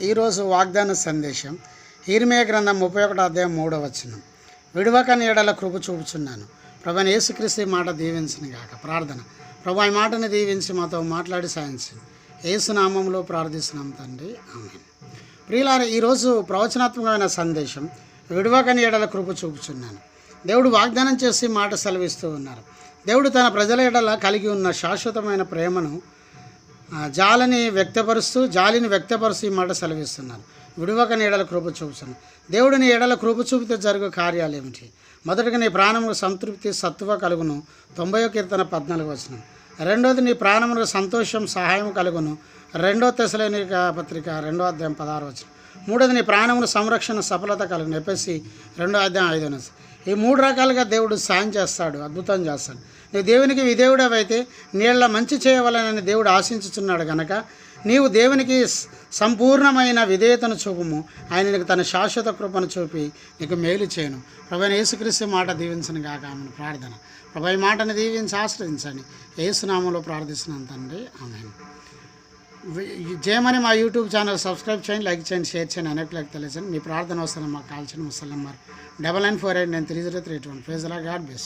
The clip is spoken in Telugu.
ఈరోజు వాగ్దాన సందేశం ఈర్మయ గ్రంథం ముప్పై ఒకటో అధ్యాయం మూడో వచనం. విడవక నీడల కృప చూపుచున్నాను. ప్రభు యేసుక్రీస్తు మాట దీవించిన గాక. ప్రార్థన. ప్రభు ఈ మాటని దీవించి మాతో మాట్లాడి సాయించి ఏసునామంలో ప్రార్థిస్తున్నాం తండ్రి. ఆమె ప్రియులార ఈరోజు ప్రవచనాత్మకమైన సందేశం విడవక నీడల కృప చూపుచున్నాను. దేవుడు వాగ్దానం చేసి మాట సెలవిస్తూ ఉన్నారు. దేవుడు తన ప్రజల ఎడల కలిగి ఉన్న శాశ్వతమైన ప్రేమను జాలని వ్యక్తపరుస్తూ జాలిని వ్యక్తపరుస్తూ ఈ మాట సెలవిస్తున్నారు. విడువక నీడల కృప చూపుతున్నాను దేవుడు నీ ఎడల కృప చూపితే జరుగు కార్యాలు ఏమిటి? మొదటిగా నీ ప్రాణములకు సంతృప్తి సత్తువ కలుగును. తొంభై కీర్తన పద్నాలుగు వచనం. రెండోది నీ ప్రాణములకు సంతోషం సహాయం కలుగును. రెండో తెసలేనిక పత్రిక రెండో అధ్యాయం పదహారు వచనం. మూడోది నీ ప్రాణమును సంరక్షణ సఫలత కలుగును. ఎపిసి రెండో అధ్యాయం ఐదో ఈ మూడు రకాలుగా దేవుడు సాయం చేస్తాడు అద్భుతం చేస్తాడు. నీ దేవునికి విదేవుడవైతే నీళ్ళ మంచి చేయవలనని దేవుడు ఆశించుచున్నాడు గనక నీవు దేవునికి సంపూర్ణమైన విధేయతను చూపుము. ఆయన నీకు తన శాశ్వత కృపను చూపి నీకు మేలు చేయను. ప్రభు యేసుక్రీస్తు మాట దీవించను కాక ఆమెను ప్రార్థన. ప్రభు ఈ మాటను దీవించి ఆశ్రయించండి. ఏసునామంలో ప్రార్థిస్తున్నాను తండ్రి. ఆమె జయమని మా యూట్యూబ్ ఛానల్ సబ్స్క్రైబ్ చేయండి లైక్ చేయండి షేర్ చేయండి అనేకలకు తెలియజేయండి. మీ ప్రార్థన అవసరం మాకు కాల్చిన ముసలం double nine four eight nine three zero three eight one. ఫేజ్లా God best